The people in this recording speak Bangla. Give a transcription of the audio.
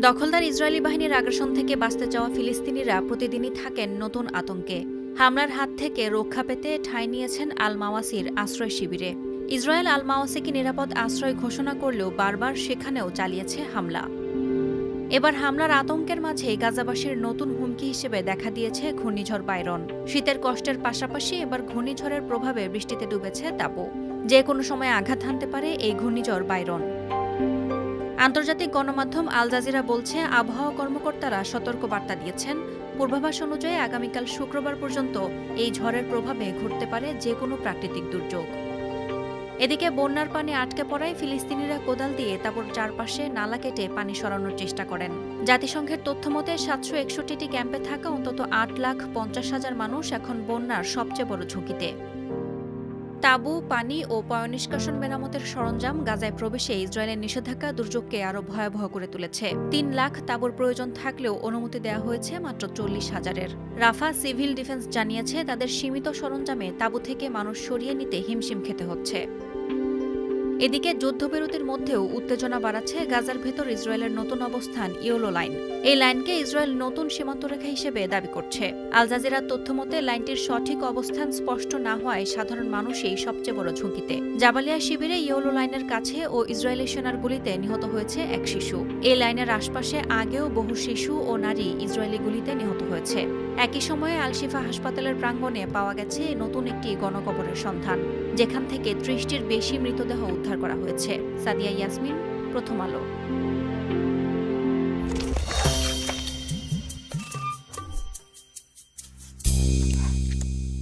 দখলদার ইসরায়েলি বাহিনীর আগ্রাসন থেকে বাঁচতে চাওয়া ফিলিস্তিনিরা প্রতিদিনই থাকেন নতুন আতঙ্কে। হামলার হাত থেকে রক্ষা পেতে ঠাঁই নিয়েছেন আল মাওয়াসির আশ্রয় শিবিরে। ইসরায়েল আল মাওয়াসিকে নিরাপদ আশ্রয় ঘোষণা করলেও বারবার সেখানেও চালিয়েছে হামলা। এবার হামলার আতঙ্কের মাঝে গাজাবাসীর নতুন হুমকি হিসেবে দেখা দিয়েছে ঘূর্ণিঝড় বাইরন। শীতের কষ্টের পাশাপাশি এবার ঘূর্ণিঝড়ের প্রভাবে বৃষ্টিতে ডুবেছে তাবু। যে কোনো সময় আঘাত হানতে পারে এই ঘূর্ণিঝড় বাইরন। আন্তর্জাতিক গণমাধ্যম আল জাজিরা বলছে, আবহাওয়া কর্মকর্তারা সতর্ক বার্তা দিয়েছেন। পূর্বাভাস অনুযায়ী আগামীকাল শুক্রবার পর্যন্ত এই ঝড়ের প্রভাবে ঘটতে পারে যে কোনো প্রাকৃতিক দুর্যোগ। এদিকে বন্যার পানি আটকে পড়ায় ফিলিস্তিনিরা কোদাল দিয়ে তারপর চারপাশে নালা কেটে পানি সরানোর চেষ্টা করেন। জাতিসংঘের তথ্যমতে সাতশো একষট্টিটি ক্যাম্পে থাকা অন্তত আট লাখ পঞ্চাশ হাজার মানুষ এখন বন্যার সবচেয়ে বড় ঝুঁকিতে। তাঁবু, পানি ও পয়নিষ্কাশন মেরামতের সরঞ্জাম গাজায় প্রবেশে ইসরায়েলের নিষেধাজ্ঞা দুর্যোগকে আরও ভয়াবহ করে তুলেছে। তিন লাখ তাবুর প্রয়োজন থাকলেও অনুমতি দেওয়া হয়েছে মাত্র চল্লিশ হাজারের। রাফা সিভিল ডিফেন্স জানিয়েছে, তাদের সীমিত সরঞ্জামে তাবু থেকে মানুষ সরিয়ে নিতে হিমশিম খেতে হচ্ছে। এদিকে যুদ্ধবিরতির মধ্যেও উত্তেজনা বাড়াচ্ছে গাজার ভেতর ইসরায়েলের নতুন অবস্থান ইয়োলো লাইন। এই লাইনকে ইসরায়েল নতুন সীমান্তরেখা হিসেবে দাবি করছে। আল জাজিরার তথ্যমতে লাইনটির সঠিক অবস্থান স্পষ্ট না হওয়ায় সাধারণ মানুষই সবচেয়ে বড় ঝুঁকিতে। জাবালিয়া শিবিরে ইয়োলো লাইনের কাছে ও ইসরায়েলি সেনার গুলিতে নিহত হয়েছে এক শিশু। এই লাইনের আশপাশে আগেও বহু শিশু ও নারী ইসরায়েলি গুলিতে নিহত হয়েছে। একই সময়ে আলশিফা হাসপাতালের প্রাঙ্গণে পাওয়া গেছে নতুন একটি গণকবরের সন্ধান। যেখান থেকে ত্রিশটির বেশি মৃতদেহ উদ্ধার করা হয়েছে। সাদিয়া ইয়াসমিন প্রথম আলো।